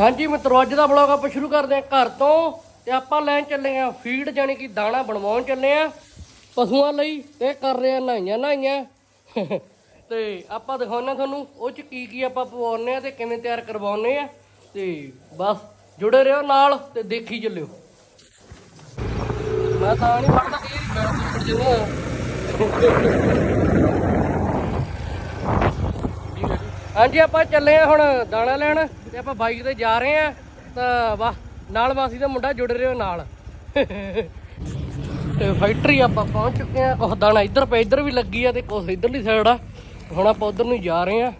ਹਾਂਜੀ ਮਿੱਤਰੋ, ਅੱਜ ਦਾ ਵਲੌਗ ਆਪਾਂ ਸ਼ੁਰੂ ਕਰਦੇ ਹਾਂ ਘਰ ਤੋਂ ਤੇ ਆਪਾਂ ਲੈਣ ਚੱਲੇ ਆ ਫੀਡ ਜਾਨੀ ਕਿ ਦਾਣਾ ਬਣਵਾਉਣ ਚੱਲੇ ਆ ਪਸ਼ੂਆਂ ਲਈ ਤੇ ਕਰ ਰਹੇ ਆ ਨਹਾਈਆਂ ਨਹਾਈਆਂ। ਤੇ ਆਪਾਂ ਦਿਖਾਉਣਾ ਤੁਹਾਨੂੰ ਉਹ ਚ ਕੀ ਕੀ ਆਪਾਂ ਪਵਾਉਣੇ ਆ ਤੇ ਕਿਵੇਂ ਤਿਆਰ ਕਰਵਾਉਣੇ ਆ ਤੇ ਬਸ ਜੁੜੇ ਰਹੋ ਨਾਲ ਤੇ ਦੇਖੀ ਚੱਲਿਓ। ਮੈਂ ਤਾਂ ਨਹੀਂ ਫੜਦਾ ਇਹ ਬੈਠ ਚੱਲਿਆ ਹਾਂਜੀ, ਆਪਾਂ ਚੱਲੇ ਆ ਹੁਣ ਦਾਣਾ ਲੈਣ ਤੇ ਆਪਾਂ ਬਾਈਕ ਤੇ ਜਾ ਰਹੇ ਆ ਤਾਂ ਵਾਹ, ਨਾਲ ਵਾਸੀ ਦਾ ਮੁੰਡਾ ਜੁੜ ਰਿਹਾ ਨਾਲ। ਤੇ ਫੈਕਟਰੀ ਆਪਾਂ ਪਹੁੰਚ ਚੁੱਕੇ ਆ ਕੁਛ ਦਾਣਾ ਇੱਧਰ ਪਏ ਇੱਧਰ ਵੀ ਲੱਗੀ ਆ ਤੇ ਕੁਛ ਇੱਧਰਲੀ ਸਾਈਡ ਆ। ਹੁਣ ਆਪਾਂ ਉਧਰ ਨੂੰ ਜਾ ਰਹੇ ਆ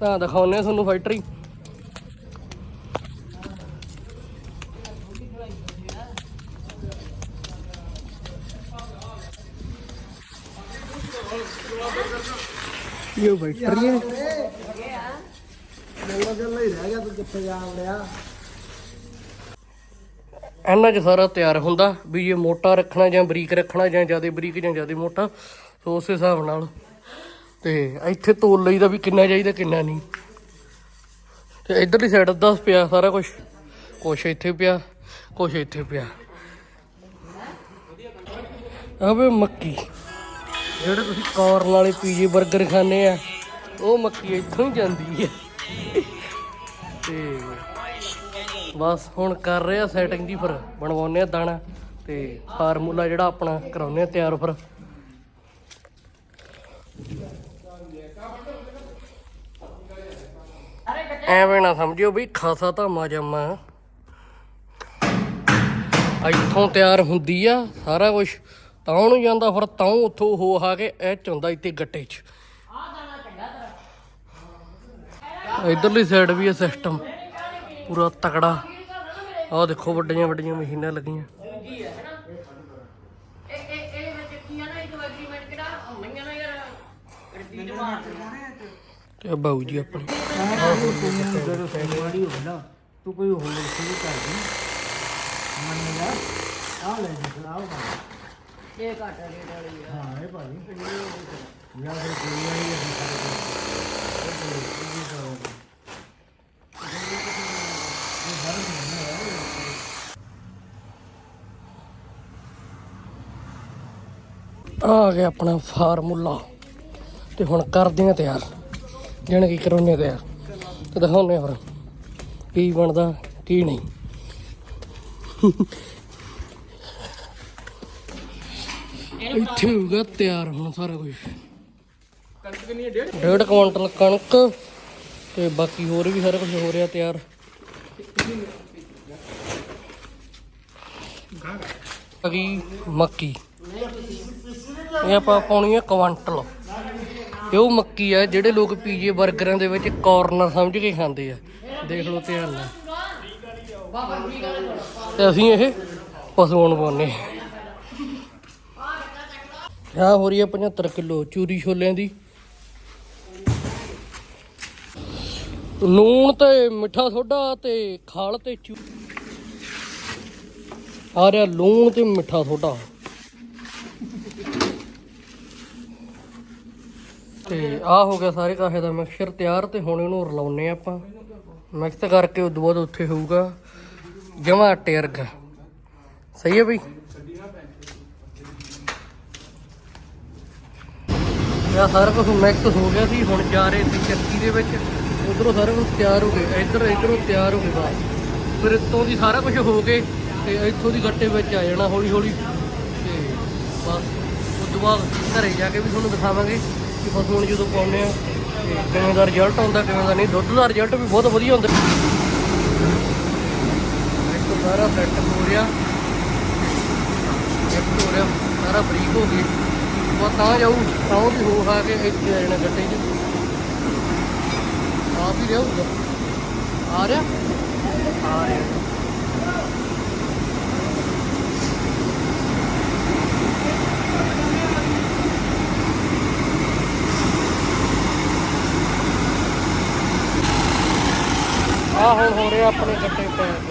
ਤਾਂ ਦਿਖਾਉਨੇ ਆ ਤੁਹਾਨੂੰ ਫੈਕਟਰੀ ਇਹ ਫੈਕਟਰੀ। ਹੈ ਜੰਗਲ ਜੰਗਲ ਇਹਨਾਂ 'ਚ ਸਾਰਾ ਤਿਆਰ ਹੁੰਦਾ ਵੀ ਇਹ ਮੋਟਾ ਰੱਖਣਾ ਜਾਂ ਬਰੀਕ ਰੱਖਣਾ ਜਾਂ ਜ਼ਿਆਦਾ ਬਰੀਕ ਜਾਂ ਜ਼ਿਆਦਾ ਮੋਟਾ, ਸੋ ਉਸ ਹਿਸਾਬ ਨਾਲ। ਤੇ ਇੱਥੇ ਤੋਲ ਲਈਦਾ ਵੀ ਕਿੰਨਾ ਚਾਹੀਦਾ, ਕਿੰਨਾ ਨਹੀਂ। ਤੇ ਇਧਰਲੀ ਸਾਈਡ ਅੱਧਾ ਪਿਆ ਸਾਰਾ ਕੁਝ ਕੁਛ ਇੱਥੇ ਪਿਆ, ਕੁਛ ਇੱਥੇ ਪਿਆ। ਆਵੇ ਮੱਕੀ। ਜਿਹੜੇ ਤੁਸੀਂ ਕਾਰਨ ਵਾਲੇ ਪੀਜੇ 버ਗਰ ਖਾਣੇ ਆ, ਉਹ ਮੱਕੀ ਇੱਥੋਂ ਹੀ ਜਾਂਦੀ ਹੈ। ਤੇ ਬਸ ਹੁਣ ਕਰ ਰਹੇ ਆ ਸੈਟਿੰਗ ਜੀ ਫਿਰ ਬਣਵਾਉਨੇ ਆ ਦਾਣਾ ਤੇ ਫਾਰਮੂਲਾ ਜਿਹੜਾ ਆਪਣਾ ਕਰਾਉਨੇ ਆ ਤਿਆਰ ਫਿਰ। ਐਵੇਂ ਨਾ ਸਮਝਿਓ ਵੀ ਖਾਸਾ ਤਾਂ ਮਾਜਮਾ ਇੱਥੋਂ ਤਿਆਰ ਹੁੰਦੀ ਆ ਸਾਰਾ ਕੁਝ ਤਾਂ ਨੂੰ ਜਾਂਦਾ ਫਿਰ ਤਾਂ ਉੱਥੋਂ ਹੋ ਆ ਕੇ ਇਹ ਚ ਇੱਥੇ ਗੱਟੇ 'ਚ। ਇਧਰਲੀ ਸਾਈਡ ਵੀ ਹੈ ਸਿਸਟਮ ਪੂਰਾ ਤਕੜਾ। ਆਹ ਦੇਖੋ ਵੱਡੀਆਂ ਵੱਡੀਆਂ ਮਸ਼ੀਨਾਂ ਲੱਗੀਆਂ। ਤੇ ਬਾਊ ਜੀ ਆਪਣੇ। ਤੂੰ ਕੋਈ ਹੋਰ ਸ਼ੁਰੂ ਕਰ ਦੇ। ਮੰਨੇਗਾ ਆ ਲੈ ਜੀ ਆਓ ਇਹ ਘੱਟ ਰੇਟ ਵਾਲੀ ਆ। ਹਾਂ ਇਹ ਭਾਈ ਯਾਰ ਇਹ ਕੋਈ ਆਈ ਹੈ ਸਾਡੇ ਆ ਗਿਆ ਆਪਣਾ ਫਾਰਮੂਲਾ। ਤੇ ਹੁਣ ਕਰਦੇ ਆ ਤਿਆਰ। ਜਣ ਕੀ ਕਰਾਉਣੇ ਤਿਆਰ। ਤੇ ਦਿਖਾਉਣੇ ਫਿਰ ਕੀ ਬਣਦਾ ਕੀ ਨਹੀਂ। ਇੱਥੇ ਹੋਊਗਾ ਤਿਆਰ ਹੁਣ ਸਾਰਾ ਕੁਝ। ਕਣਕ ਕਿੰਨੀ ਹੈ? ਡੇਢ ਕੁਇੰਟਲ ਕਣਕ ਤੇ ਬਾਕੀ ਹੋਰ ਵੀ ਸਾਰਾ ਕੁਝ ਹੋ ਰਿਹਾ ਤਿਆਰ। ਅਗੀ ਮੱਕੀ। ਇਹ ਆਪਾਂ ਪਾਉਣੀ ਹੈ ਕੁਆਂਟਲ ਇਹ ਉਹ ਮੱਕੀ ਆ ਜਿਹੜੇ ਲੋਕ ਪੀਜੇ 버ਗਰਾਂ ਦੇ ਵਿੱਚ ਕਾਰਨਰ ਸਮਝ ਕੇ ਖਾਂਦੇ ਆ। ਦੇਖ ਲਓ ਧਿਆਨ ਨਾਲ। ਤੇ ਅਸੀਂ ਇਹ ਪਸ਼ੂਆਂ ਨੂੰ ਪਾਉਂਦੇ ਆ ਹੋ ਰਹੀ ਹੈ 75 ਕਿਲੋ ਚੂਰੀ ਛੋਲਿਆਂ ਦੀ। ਲੂਣ ਤੇ ਮਿੱਠਾ ਸੋਡਾ ਤੇ ਖਾਲ ਤੇ ਚੂ ਆ ਰਿਹਾ ਲੂਣ ਤੇ ਮਿੱਠਾ ਸੋਡਾ। ਤੇ ਆ ਹੋ ਗਿਆ ਸਾਰੇ ਕਾਹੇ ਦਾ ਮਿਕਸਚਰ ਤਿਆਰ ਤੇ ਹੁਣ ਇਹਨੂੰ ਰਲਾਉਨੇ ਆਪਾਂ। ਮਿਕਸ ਕਰਕੇ ਉਦੋਂ ਬਾਅਦ ਉੱਥੇ ਹੋਊਗਾ। ਜਮਾ ਆਟੇ ਵਰਗਾ ਸਹੀ ਹੈ ਬਈ? ਇਹ ਸਾਰਾ ਕੁਝ ਮਿਕਸ ਹੋ ਗਿਆ ਸੀ, ਹੁਣ ਜਾ ਰਹੇ ਸੀ ਚੱਕੀ ਦੇ ਵਿੱਚ। ਉਧਰੋਂ ਸਾਰਾ ਕੁਝ ਤਿਆਰ ਹੋ ਗਿਆ ਇੱਧਰ ਇੱਧਰੋਂ ਤਿਆਰ ਹੋ ਗਿਆ ਬਸ। ਫਿਰ ਇੱਥੋਂ ਦੀ ਸਾਰਾ ਕੁਝ ਹੋ ਕੇ ਤੇ ਇੱਥੋਂ ਦੀ ਗੱਟੇ ਵਿੱਚ ਆ ਜਾਣਾ ਹੌਲੀ ਹੌਲੀ। ਤੇ ਬਸ, ਉਸ ਤੋਂ ਬਾਅਦ ਘਰੇ ਜਾ ਕੇ ਵੀ ਤੁਹਾਨੂੰ ਦਿਖਾਵਾਂਗੇ ਕਿ ਪਸ਼ੂ ਨੂੰ ਜਦੋਂ ਪਾਉਂਦੇ ਆ, ਤੇ ਕਿਵੇਂ ਦਾ ਰਿਜ਼ਲਟ ਆਉਂਦਾ, ਕਿਵੇਂ ਦਾ ਨਹੀਂ। ਦੁੱਧ ਦਾ ਰਿਜ਼ਲਟ ਵੀ ਬਹੁਤ ਵਧੀਆ ਹੁੰਦਾ। ਇੱਕ ਸਾਰਾ ਸੈੱਟ ਹੋ ਰਿਹਾ। ਇੱਕ ਹੋ ਰਿਹਾ, ਸਾਰਾ ਬਰੀਕ ਹੋ ਗਿਆ। ਉਹ ਤਾਂ ਜਾਊ, ਤਾਂ ਉਹ ਵੀ ਹੋ ਆ ਕੇ ਇੱਥੇ ਆ ਜਾਣਾ ਗੱਟੇ 'ਚ। ਆ ਵੀ ਰਿਹਾ ਆ ਰਿਹਾ? ਆ ਰਿਹਾ। ਆ ਹੁਣ ਹੋ ਰਿਹਾ ਆਪਣੇ ਗੱਟੇ ਪੈਕ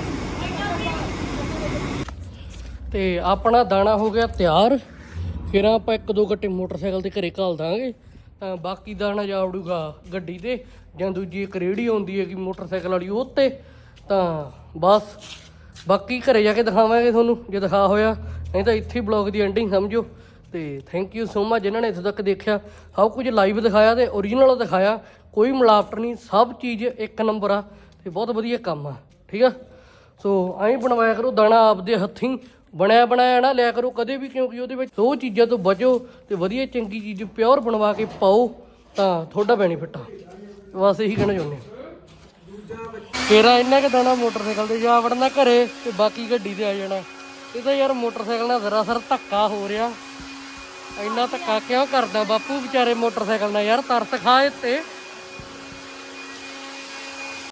ਤੇ ਆਪਣਾ ਦਾਣਾ ਹੋ ਗਿਆ ਤਿਆਰ। ਫਿਰ ਆਪਾਂ ਇੱਕ ਦੋ ਘੱਟੇ ਮੋਟਰਸਾਈਕਲ ਤੇ ਘਰੇ ਘਾਲ ਦਾਂਗੇ। ਤਾਂ ਬਾਕੀ ਦਾਣਾ ਜਾ ਉੜੂਗਾ ਗੱਡੀ ਤੇ। ਜਾਂ ਦੂਜੀ ਇੱਕ ਰੇੜੀ ਆਉਂਦੀ ਹੈਗੀ ਮੋਟਰਸਾਈਕਲ ਵਾਲੀ ਉਹ ਤੇ ਤਾਂ ਬਸ, ਬਾਕੀ ਘਰੇ ਜਾ ਕੇ ਦਿਖਾਵਾਂਗੇ ਤੁਹਾਨੂੰ ਜੇ ਦਿਖਾ ਹੋਇਆ। ਨਹੀਂ ਤਾਂ ਇੱਥੇ ਹੀ ਬਲੌਗ ਦੀ ਐਂਡਿੰਗ ਸਮਝੋ। ਤੇ ਥੈਂਕ ਯੂ ਸੋ ਮਚ ਜਿਨ੍ਹਾਂ ਨੇ ਇੱਥੇ ਤੱਕ ਦੇਖਿਆ। ਸਭ ਕੁਝ ਲਾਈਵ ਦਿਖਾਇਆ ਤੇ ਓਰੀਜਨਲ ਦਿਖਾਇਆ। ਕੋਈ ਮਿਲਾਵਟ ਨਹੀਂ, ਸਭ ਚੀਜ਼ ਇੱਕ ਨੰਬਰ ਆ ਤੇ ਬਹੁਤ ਵਧੀਆ ਕੰਮ ਆ। ਠੀਕ ਆ? ਸੋ ਐਂ ਬਣਵਾਇਆ ਕਰੋ ਦਾਣਾ ਆਪਦੇ ਹੱਥੀਂ। ਬਣਿਆ ਬਣਾਇਆ ਨਾ, ਲਿਆ ਕਰੋ ਕਦੇ ਵੀ, ਕਿਉਂਕਿ ਉਹਦੇ ਵਿੱਚ ਦੋ ਚੀਜ਼ਾਂ ਤੋਂ ਬਚੋ ਤੇ ਵਧੀਆ ਚੰਗੀ ਚੀਜ਼ ਪਿਓਰ ਬਣਵਾ ਕੇ ਪਾਓ, ਤਾਂ ਤੁਹਾਡਾ ਬੈਨੀਫਿਟ ਆ। ਬਸ ਇਹੀ ਕਹਿਣਾ ਚਾਹੁੰਦੇ ਹਾਂ ਤੇਰਾ ਇੰਨਾ ਕਿ ਦਾਣਾ ਮੋਟਰਸਾਈਕਲ ਤੇ ਜਾ ਵੜਨਾ ਘਰੇ ਤੇ ਬਾਕੀ ਗੱਡੀ ਤੇ ਆ ਜਾਣਾ। ਇਹ ਤਾਂ ਯਾਰ ਮੋਟਰਸਾਈਕਲ ਨਾਲ ਜ਼ਰਾ ਧੱਕਾ ਹੋ ਰਿਹਾ। ਇੰਨਾ ਧੱਕਾ ਕਿਉਂ ਕਰਦਾ ਬਾਪੂ ਵਿਚਾਰੇ ਮੋਟਰਸਾਈਕਲ ਨਾਲ ਯਾਰ, ਤਰਸ ਖਾ ਤੇ।